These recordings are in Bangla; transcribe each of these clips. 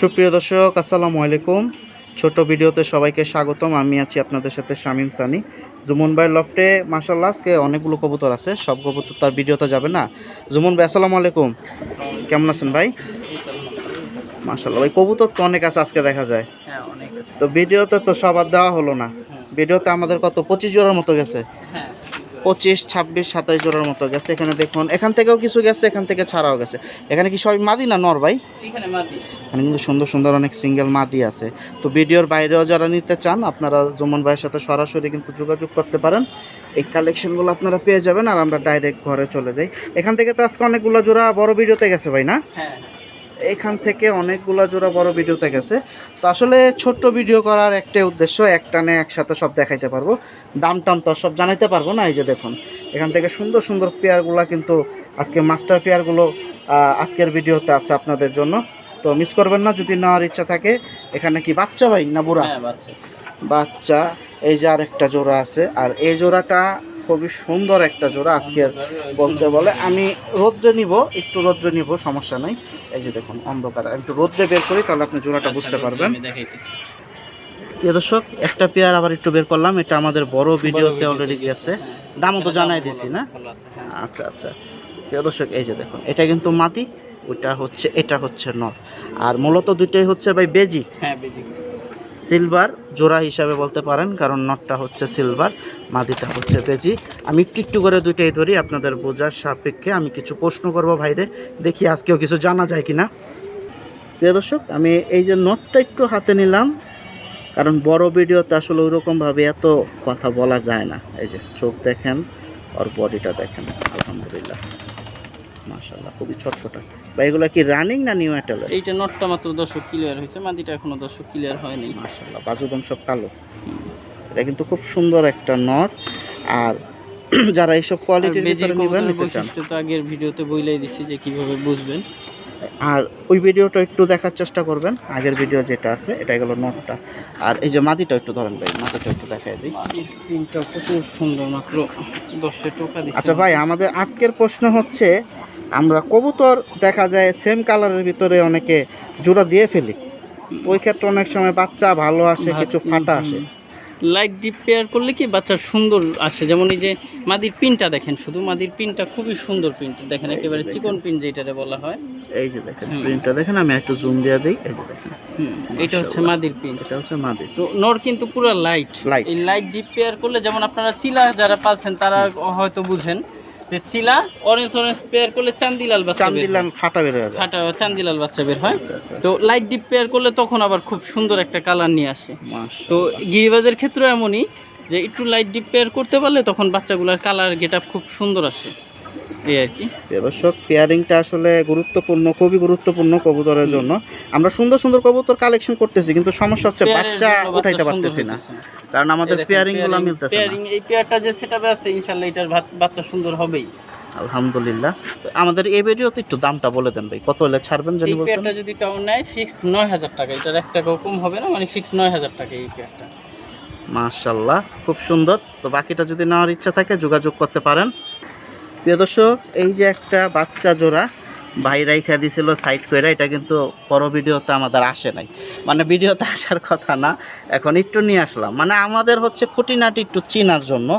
সুপ্রিয় দর্শক আসসালামু আলাইকুম। ছোট ভিডিওতে সবাইকে স্বাগতম। আমি আছি আপনাদের সাথে শামিম সানি। জুমন ভাই লফটে মাসাল্লাহ আজকে অনেকগুলো কবুতর আছে। সব কবুতর তার ভিডিওতে যাবে না। জুমন ভাই আসসালামু আলাইকুম। কেমন আছেন ভাই? মাসাল্লাহ ভাই কবুতর তো অনেক আছে আজকে দেখা যায়। হ্যাঁ তো ভিডিওতে তো সবার দেওয়া হলো না। ভিডিওতে আমাদের কত পঁচিশ জোড়ার মতো গেছে। হ্যাঁ। পঁচিশ ছাব্বিশ সাতাইশ জোড়ার মতো গেছে। এখানে দেখুন এখান থেকেও কিছু গেছে এখান থেকে ছাড়াও গেছে। এখানে কি সবাই মাদি না নর ভাই? এখানে এখানে কিন্তু সুন্দর সুন্দর অনেক সিঙ্গেল মাদি আছে। তো ভিডিওর বাইরেও যারা নিতে চান আপনারা জমন ভাইয়ের সাথে সরাসরি কিন্তু যোগাযোগ করতে পারেন। এই কালেকশনগুলো আপনারা পেয়ে যাবেন আর আমরা ডাইরেক্ট ঘরে চলে যাই। এখান থেকে তো আজকে অনেকগুলো জোড়া বড় ভিডিওতে গেছে ভাই না? হ্যাঁ। এখান থেকে অনেকগুলো জোড়া বড় ভিডিওতে গেছে। তো আসলে ছোট্ট ভিডিও করার একটাই উদ্দেশ্য একটানে একসাথে সব দেখাইতে পারব। দাম টাম তো আর সব জানাইতে পারব না এই যে দেখুন। এখান থেকে সুন্দর সুন্দর পেয়ারগুলো কিন্তু আজকে মাস্টার পেয়ারগুলো আজকের ভিডিওতে আছে আপনাদের জন্য। তো মিস করবেন না যদি নেওয়ার ইচ্ছা থাকে। এখানে কি বাচ্চা ভাই না বুড়া? হ্যাঁ বাচ্চা। বাচ্চা এই যে আর একটা জোড়া আছে। আর এই জোড়াটা খুবই সুন্দর একটা জোড়া আজকের বলতে বলে। আমি রোদ্রে নিব একটু রোদ্রে নিব সমস্যা নাই। এই যে দেখুন অন্ধকার। একটু রোদ্রে বের করি তাহলে আপনি জোড়াটা বুঝতে পারবেন। প্রিয় দর্শক একটা পেয়ার আবার একটু বের করলাম। এটা আমাদের বড় ভিডিওতে অলরেডি গিয়েছে। দামও তো জানাই দিছি না? হ্যাঁ। আচ্ছা আচ্ছা। প্রিয় দর্শক এই যে দেখুন এটা কিন্তু মাটি ওইটা হচ্ছে এটা হচ্ছে নর আর মূলত দুইটাই হচ্ছে ভাই বেজি? হ্যাঁ বেজি। সিলভার, জোড়া হিসাবে বলতে পারেন, কারণ নটটা হচ্ছে সিলভার, মাদিটা হচ্ছে বেজি। আমি একটু একটু করে দুইটাই ধরি, আপনাদের বোঝার সাপেক্ষে আমি কিছু প্রশ্ন করব ভাইরে দেখি আজকেও কিছু জানা যায় কিনা। প্রিয় দর্শক, আমি এই যে নটটা একটু হাতে নিলাম, কারণ বড় ভিডিওতে আসলে ওইরকমভাবে এত কথা বলা যায় না। এই যে চোখ দেখেন আর বডিটা দেখেন, আলহামদুলিল্লাহ। মাশাল্লাহ খুবই ছটফটা। বা এগুলো কি রানিং না নিউ অ্যাটেলের এইটা নটটা মাত্র দর্শক ক্লিয়ার হয়েছে মাটিটা এখনও দর্শক ক্লিয়ার হয়নি। মাশাল্লাহ বাজুদম সব কালো। এটা কিন্তু খুব সুন্দর একটা নট। আর যারা এইসব কোয়ালিটির ভিতরে নেবেন নিতে চান। তো আগের ভিডিওতে বইলাই দিচ্ছি যে কীভাবে বুঝবেন। আর ওই ভিডিওটা একটু দেখার চেষ্টা করবেন আগের ভিডিও যেটা আছে এটা গেলো নটটা। আর এই যে মাদিটা একটু ধরেন ভাই মাদিটা একটু দেখাই দিই। প্রিন্টটা প্রচুর সুন্দর মাত্র দশে টোকা আচ্ছা ভাই আমাদের আজকের প্রশ্ন হচ্ছে আমরা কবুতর দেখা যায় সেম কালারের ভিতরে অনেকে জোড়া দিয়ে ফেলি। ওই ক্ষেত্রে অনেক সময় বাচ্চা ভালো আসে কিছু ফাটা আসে। লাইট ডিপ পেয়ার করলে কি বাচ্চা সুন্দর আসে? যেমন এই যে মাদির পিনটা দেখেন শুধু মাদির পিনটা খুবই সুন্দর প্রিন্ট দেখেন একেবারে চিকন পিন যেটারে বলা হয়। এই যে দেখেন। প্রিন্টটা দেখেন আমি একটু জুম দিয়ে দিই। এই যে দেখেন। এটা হচ্ছে মাদির পিন এটা হচ্ছে মাদির। তো নর কিন্তু পুরো লাইট Light. এই লাইট ডিপ পেয়ার করলে যেমন আপনারা চিলা যারা পাচ্ছেন তারা হয়তো বুঝেন চিলা অরেঞ্জ অরেঞ্জ পেয়ার করলে চান্দিলাল বাচ্চা চান্দিলাল ফাটা বের হয় ফাটা চান্দিলাল বাচ্চা বের হয়। আচ্ছা, আচ্ছা। তো লাইট ডিপ পেয়ার করলে তখন আবার খুব সুন্দর একটা কালার নিয়ে আসে। তো গিরিবাজের ক্ষেত্রে এমনই যে একটু লাইট ডিপ পেয়ার করতে পারলে তখন বাচ্চাগুলোর কালার গেট খুব সুন্দর আসে। এই আর কি। দর্শক পেয়ারিংটা আসলে গুরুত্বপূর্ণ খুবই গুরুত্বপূর্ণ কবুতরের জন্য। আমরা সুন্দর সুন্দর কবুতর কালেকশন করতেছি কিন্তু সমস্যা হচ্ছে বাচ্চা উঠাইতে পারতেছি না। কারণ আমাদের পেয়ারিং মিলতেছে এই পেয়ারটা যে সেটাবে আছে ইনশাল্লাহ এটার বাচ্চা সুন্দর হবেই। আলহামদুলিল্লাহ। আমাদের এই ভিডিওতে একটু দামটা বলে দেন ভাই কত হলে ছাড়বেন জানি এই বলছেন? পেয়ারটা যদি কেউ নেয় ফিক্সড নয় হাজার টাকা। এটার এক টাকাও কম হবে না মানে ফিক্সড নয় হাজার টাকা এই পেয়ারটা মাশাল্লাহ খুব সুন্দর। তো বাকিটা যদি নেওয়ার ইচ্ছা থাকে যোগাযোগ করতে পারেন। প্রিয় দর্শক, এই যে একটা বাচ্চা জোড়া ভাই রাইখা দিয়েছিল সাইড করে এটা কিন্তু পর ভিডিওতে আমাদের আসে নাই। মানে ভিডিওতে আসার কথা না, এখন একটু নিয়ে আসলাম। মানে আমাদের হচ্ছে খুঁটিনাটি একটু চিনার জন্য,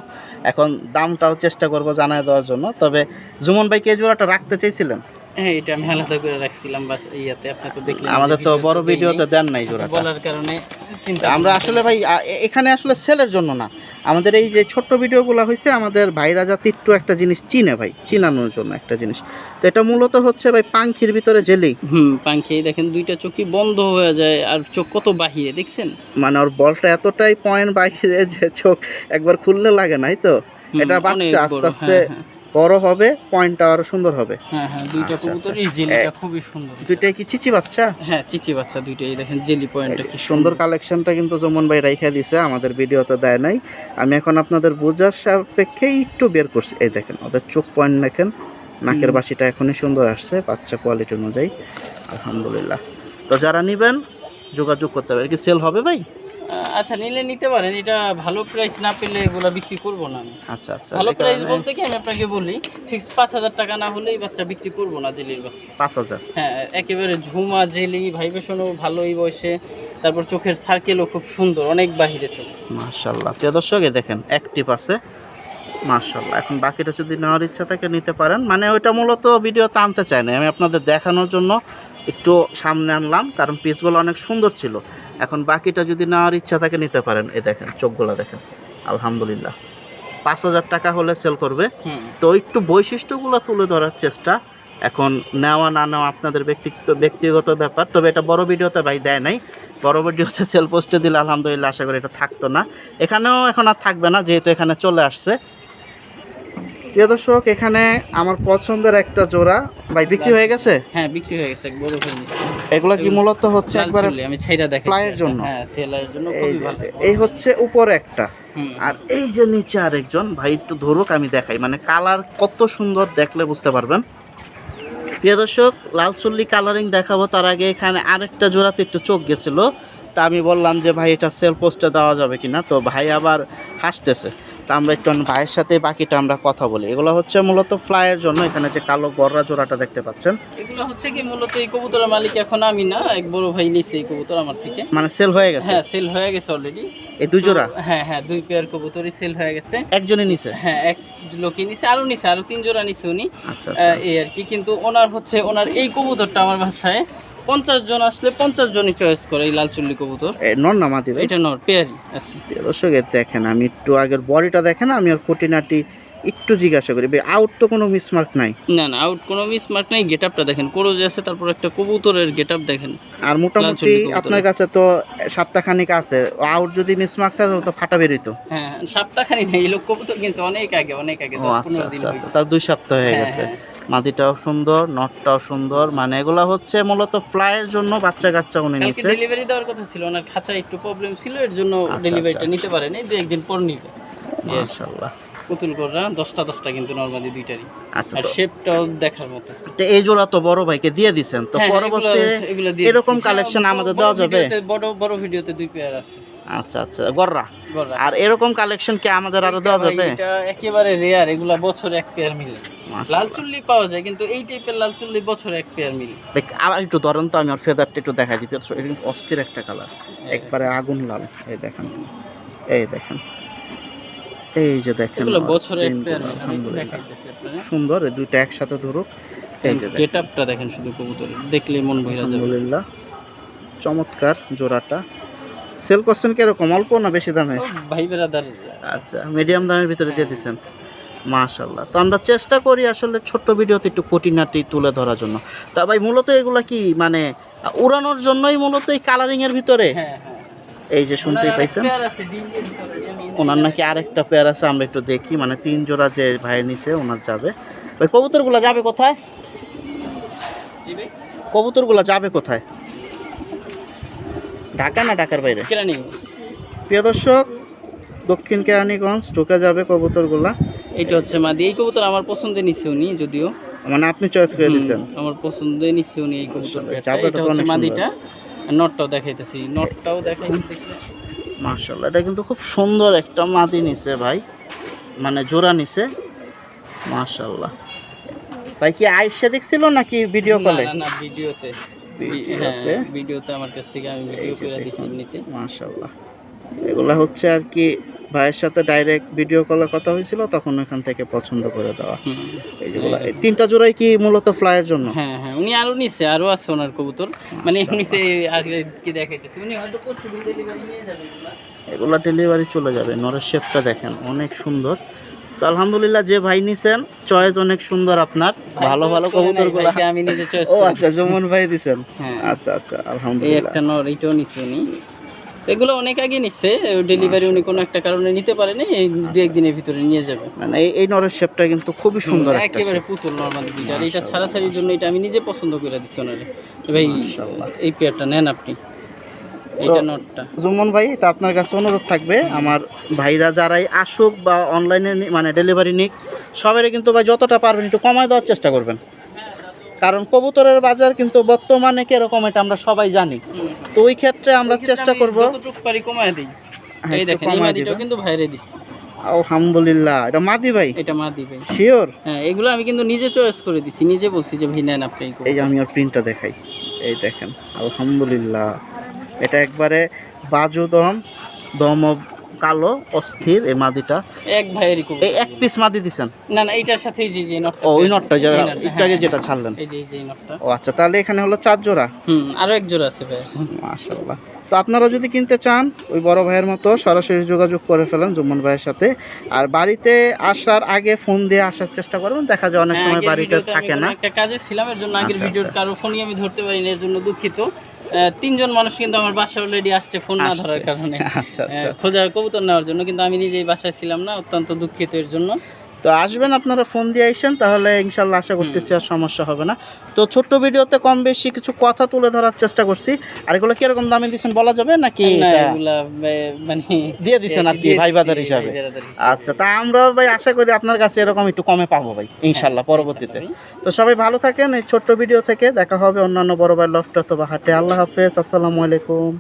এখন দামটাও চেষ্টা করব জানায় দেওয়ার জন্য। তবে জুমন ভাই কে জোড়াটা রাখতে চাইছিলেন? হ্যাঁ এটা আমি আলাদা করে রাখছিলাম বাস ইয়াতে আপনি তো দেখলেন আমাদের তো বড় ভিডিওতে দেন নাই জোড়াটা। বলার কারণে চিন্তা আমরা আসলে ভাই এখানে আসলে সেলের জন্য না। আমাদের এই যে ছোট্ট ভিডিওগুলো হয়েছে আমাদের ভাইরা যাতে একটু একটা জিনিস চিনে ভাই চিনানোর জন্য একটা জিনিস। তো এটা মূলত হচ্ছে ভাই পাঙ্খির ভিতরে জেলি হুম পাঙ্খি দেখেন দুইটা চোখই বন্ধ হয়ে যায় আর চোখ কত বাহিরে দেখছেন? মানে ওর বলটা এতটাই পয়েন্ট বাহিরে যে চোখ একবার খুললে লাগে নাই তো। এটা বাচ্চা আস্তে আস্তে হ্যাঁ, হ্যাঁ। বড় হবে পয়েন্টটা আরও সুন্দর হবে। হ্যাঁ হ্যাঁ দুইটা আচ্ছা, কবুতর আচ্ছা। এই জেলিটা খুবই সুন্দর। দুইটাই কি চিচি বাচ্চা? হ্যাঁ চিচি বাচ্চা দুইটাই দেখেন জেলি পয়েন্টটা কি সুন্দর। কালেকশনটা কিন্তু জমন ভাই রাইখা দিছে আমাদের ভিডিওতে দেয় নাই। আমি এখন আপনাদের বোঝার সাপেক্ষে একটু বের করছি। এই দেখেন ওদের চোখ পয়েন্ট দেখেন নাকের বাসিটা এখনই সুন্দর আসছে বাচ্চা কোয়ালিটি অনুযায়ী। আলহামদুলিল্লাহ। তো যারা নেবেন যোগাযোগ করতে হবে। এর কি সেল হবে ভাই? আচ্ছা নিলে নিতে পারেন। এটা ভালো প্রাইস না পেলে এগুলো বিক্রি করব না আমি। আচ্ছা আচ্ছা ভালো প্রাইস বলতে কি আমি আপনাকে বলি ফিক্স পাঁচ হাজার টাকা না হলে এই বাচ্চা বিক্রি করব না জেলির বাচ্চা। পাঁচ হাজার? হ্যাঁ একেবারে ঝুমা জেলি ভাইবেশনও ভালো এই বয়সে তারপর চোখের সার্কেলও খুব সুন্দর অনেক বাহিরে চোখ। মাশাল্লাহ প্রিয় দর্শক দেখেন অ্যাক্টিভ আছে। মাশাল্লাহ এখন বাকিটা যদি নেওয়ার ইচ্ছা থাকে নিতে পারেন। মানে ওইটা মূলত ভিডিও টানতে চাই না। আমি আপনাদের দেখানোর জন্য একটু সামনে আনলাম কারণ পিসগুলো অনেক সুন্দর ছিল। এখন বাকিটা যদি নেওয়ার ইচ্ছা থাকে নিতে পারেন। এই দেখেন চোখগুলো দেখেন। আলহামদুলিল্লাহ। পাঁচ হাজার টাকা হলে সেল করবে। তো একটু বৈশিষ্ট্যগুলো তুলে ধরার চেষ্টা। এখন নেওয়া না নেওয়া আপনাদের ব্যক্তিগত ব্যক্তিগত ব্যাপার। তবে এটা বড় ভিডিওতে ভাই দেয় নাই। বড় ভিডিওতে সেল পোস্টে দিলে আলহামদুলিল্লাহ আশা করি এটা থাকতো না। এখানেও এখন আর থাকবে না যেহেতু এখানে চলে আসছে। প্রিয় দর্শক এখানে আমার পছন্দের একটা জোড়া। ভাই বিক্রি হয়ে গেছে? হ্যাঁ বিক্রি হয়ে গেছে বড় হয়ে গেছে এগুলো কি মূলত হচ্ছে একবারে আমি ছাইরা দেখি ফ্লাইয়ের জন্য? হ্যাঁ ফেলার জন্য খুবই ভালো। এই হচ্ছে উপরে একটা। আর এই যে নিচে আরেকজন ভাই একটু ধরুক আমি দেখাই। মানে কালার কত সুন্দর দেখলে বুঝতে পারবেন। প্রিয় দর্শক লাল চুল্লি কালারিং দেখাবো তার আগে এখানে আরেকটা জোড়াতে একটু চোখ গেছিল। তা আমি বললাম যে ভাই এটা সেল পোস্টে দেওয়া যাবে কিনা? তো ভাই আবার হাসতেছে। তা আমরা একটু ভাইয়ের সাথে বাকিটা আমরা কথা বলি। এগুলো হচ্ছে মূলত ফ্লাইয়ের জন্য এখানে যে কালো গররা জোড়াটা দেখতে পাচ্ছেন। এগুলো হচ্ছে কি মূলত এই কবুতরের মালিক এখন আমি না এক বড় ভাই নিছে এই কবুতর আমার থেকে। মানে সেল হয়ে গেছে? হ্যাঁ সেল হয়ে গেছে অলরেডি এই দুই জোড়া? হ্যাঁ হ্যাঁ দুই পেয়ার কবুতরই সেল হয়ে গেছে। একজনই নিছে? হ্যাঁ এক লোকই নিছে আরও নিছে আরও তিন জোড়া নিছে উনি। আচ্ছা আচ্ছা। এই আর কি কিন্তু ওনার হচ্ছে ওনার এই কবুতরটা আমার বাসায় পঞ্চাশ জন আসলে পঞ্চাশ জনই চয়েস করে এই লাল চুল্লি কবুতর নর না মাদি এটা নর পেয়ারি আছে। দর্শক দেখেন আমি একটু আগের বডিটা দেখেন আমি আর খুঁটিনাটি একটু জিজ্ঞাসা করি। ভাই আউট তো কোনো মিসমার্ক নাই। না না আউট কোনো মিস মার্ক নাই গেট আপটা দেখেন কোরোজ আছে তারপর একটা কবুতরের গেট আপ দেখেন আর মোটামুটি আপনার কাছে তো সপ্তাহখানিক আছে। আউট যদি মিসমার্ক থাকে তো ফাটা বেরিত হ্যাঁ সপ্তাহখানি নেই এই লোক কবুতর কিনছে অনেক আগে অনেক আগে ও আচ্ছা আচ্ছা আচ্ছা তার দুই সপ্তাহ হয়ে হ্যাঁ, গেছে। হ্যাঁ। মাদিটাও সুন্দর নটটাও সুন্দর। মানে এগুলা হচ্ছে মূলত ফ্লাইয়ের জন্য বাচ্চা কাচ্চা উনি নিছে। ডেলিভারি দেওয়ার কথা ছিল ওনার খাঁচা একটু প্রবলেম ছিল এর জন্য আচ্ছা, ডেলিভারিটা আচ্ছা। নিতে পারেনি দু একদিন পর নিবে। মাশাআল্লাহ। পুতুল কররা দশটা দশটা কিন্তু নর্মালি দুইটারই। আচ্ছা আর শেপটাও দেখার মতো। তো এই জোড়া তো বড় ভাইকে দিয়ে দিছেন তো হ্যাঁ, পরবর্তী এগুলো- এগুলো দিয়ে এরকম কালেকশন হ্যাঁ, আমাদের দেওয়া যাবে? বড় বড় ভিডিওতে দুই পেয়ার আছে। আচ্ছা আচ্ছা গররা। আর এরকম কালেকশন কি আমাদের আরও দেওয়া যাবে? এটা একেবারে রেয়ার এগুলা বছরে এক পেয়ার মিলে লাল চুল্লি পাওয়া যায় কিন্তু এই টাইপের লাল চুল্লি বছরে এক পেয়ার মিলে দেখ, আবার একটু ধরেন তো আমি আর ফেদারটা একটু দেখাই দিই। এটা কিন্তু অস্থির একটা কালার একবারে আগুন লাল। এই দেখেন। এই দেখেন। এই যে দেখেন বছরে এক পেয়ার। সুন্দর এই দুইটা একসাথে ধরুক। এই যে দেখেন। গেট আপটা দেখেন শুধু কবুতরের। দেখলে মন ভরে যাবে। আলহামদুলিল্লাহ। চমৎকার জোড়াটা। সেল করছেন কীরকম অল্প না বেশি দামে? ভাই আচ্ছা মিডিয়াম দামের ভিতরে দিয়ে দিচ্ছেন মাশাল্লাহ তো আমরা চেষ্টা করি আসলে ছোট্ট ভিডিওতে একটু কঠিনাটি তুলে ধরার জন্য। তা ভাই মূলত এগুলা কি মানে উড়ানোর জন্যই মূলত এই কালারিং এর ভিতরে? হ্যাঁ হ্যাঁ। এই যে শুনতেই পাইছেন। ওনার নাকি আরেকটা পেয়ার আছে আমরা একটু দেখি। মানে তিন জোড়া যে ভাই নিছে ওনার যাবে। ভাই কবুতরগুলো যাবে কোথায়? কবুতরগুলো যাবে কোথায়? ঢাকা না ঢাকার বাইরে? কেরানীগঞ্জ। প্রিয় দর্শক দক্ষিণ কেরানীগঞ্জ ঢুকে যাবে কবুতরগুলা। এইটা হচ্ছে মাদি। এই কবুতর আমার পছন্দে নিছে উনি যদিও। মানে আপনি চয়েস করে হুম, দিচ্ছেন আমার পছন্দে নিচ্ছে উনি এই কবুতর মাশাআল্লাহ, এটা হচ্ছে মাদিটা। আর নটটাও দেখাইতেছি। নটটাও দেখাইতেছি। মার্শাল্লাহ এটা কিন্তু খুব সুন্দর একটা মাদি নিছে ভাই। মানে জোড়া নিছে। মার্শাল্লাহ ভাই কি আইসা দেখছিল নাকি ভিডিও কলে না না ভিডিওতে ভিডিওতে? হ্যাঁ ভিডিওতে আমার কাছ থেকে আমি ভিডিও করে দিছি এমনিতে মার্শাল্লাহ এগুলা হচ্ছে আর কি ভাইয়ের সাথে ডাইরেক্ট ভিডিও কলে কথা হয়েছিল তখন ওখান থেকে পছন্দ করে দেওয়া। হুম। এই যেগুলা তিনটা জোড়াই কি মূলত ফ্লাইয়ের জন্য? হ্যাঁ হ্যাঁ উনি আরও নিচ্ছে আরও আছে ওনার কবুতর। মানে এমনিতে আর কি দেখাইতেছে। উনি হয়তো ডেলিভারি নিয়ে যাবে এগুলা। এগুলা ডেলিভারি চলে যাবে। নরের শেপটা দেখেন অনেক সুন্দর। তো আলহামদুলিল্লাহ যে ভাই নিছেন চয়েস অনেক সুন্দর আপনার। ভালো ভালো কবুতরগুলা। ভাইকে আমি নিজে চয়েস ও আচ্ছা যেমন ভাই দিছেন? হ্যাঁ। আচ্ছা আচ্ছা আলহামদুলিল্লাহ। একটা নর এইটাও নিচ্ছে উনি। এগুলো অনেক আগে নিচ্ছে ডেলিভারি উনি কোনো একটা কারণে নিতে পারেনি এই দু একদিনের ভিতরে নিয়ে যাবে। মানে এই এই নরের শেপটা কিন্তু খুবই সুন্দর একটা একেবারে। পুতুল নর্মাল দুইটা। আর এটা ছাড়াছাড়ির জন্য এটা আমি নিজে পছন্দ করে দিচ্ছি ওনারে। ভাই। এই পেয়ারটা নেন আপনি। নটটা। জুমন ভাই এটা আপনার কাছে অনুরোধ থাকবে। আমার ভাইরা যারাই আসুক বা অনলাইনে মানে ডেলিভারি নিক সবাই কিন্তু ভাই যতটা পারবেন একটু কমায় দেওয়ার চেষ্টা করবেন। কারণ কবুতরের বাজার কিন্তু বর্তমানে কীরকম এটা আমরা সবাই জানি। তো ওই ক্ষেত্রে আমরা চেষ্টা করব। পারি কমায় দিই। হ্যাঁ, এই দেখেন এই কমায় মাদিটাও কিন্তু ভাইরে দিচ্ছি আলহামদুলিল্লাহ এটা মাদি ভাই? এটা মাদি ভাই। শিওর? হ্যাঁ এগুলো আমি কিন্তু নিজে চয়েস করে দিছি নিজে বলছি যে ভাই নেন আপনি এই এই আমি আর প্রিন্টটা দেখাই। এই দেখেন আলহামদুলিল্লাহ। এটা একবারে বাজু দম দম কালো অস্থির এই মাদিটা। এক ভাইয়ের কুকুর। এই এক পিস মাদি দিছেন? না না এটার সাথে জি যে যে নটটা। ও ওই নটটা যেটা আগে হ্যাঁ, যেটা হ্যাঁ, ছাড়লেন এই যে এই যে নটটা। ও আচ্ছা তাহলে এখানে হলো চার জোড়া। হুম আরও এক জোড়া আছে ভাই মাশাল্লাহ তো আপনারা যদি কিনতে চান ওই বড় ভাইয়ের মতো সরাসরি যোগাযোগ করে ফেলেন জুম্মন ভাইয়ের সাথে। আর বাড়িতে আসার আগে ফোন দিয়ে আসার চেষ্টা করবেন দেখা যায় অনেক হ্যাঁ, সময় বাড়িতে থাকে না। একটা কাজে ছিলাম এর জন্য আগের আচ্ছা, ভিডিওর আচ্ছা। কারও ফোনই আমি ধরতে পারিনি এর জন্য দুঃখিত। তিনজন মানুষ কিন্তু আমার বাসায় অলরেডি আসছে ফোন না ধরার কারণে। আচ্ছা আচ্ছা। আহ, কবুতর নেওয়ার জন্য কিন্তু আমি নিজেই বাসায় ছিলাম না অত্যন্ত দুঃখিত এর জন্য। তো আসবেন আপনারা ফোন দিয়ে আসেন তাহলে ইনশাল্লাহ আশা করতেছি আর সমস্যা হবে না। তো ছোট্ট ভিডিওতে কম বেশি কিছু কথা তুলে ধরার চেষ্টা করছি। আর এগুলো কীরকম দামে দিচ্ছেন বলা যাবে নাকি মানে দিয়ে দিচ্ছেন আর কি ভাই বাজার হিসাবে? আচ্ছা তা আমরা ভাই আশা করি আপনার কাছে এরকম একটু কমে পাবো ভাই ইনশাল্লাহ। পরবর্তীতে। তো সবাই ভালো থাকেন এই ছোট্ট ভিডিও থেকে দেখা হবে অন্যান্য বড় ভাই লফট অথবা হাটে। আল্লাহ হাফেজ আসসালামু আলাইকুম।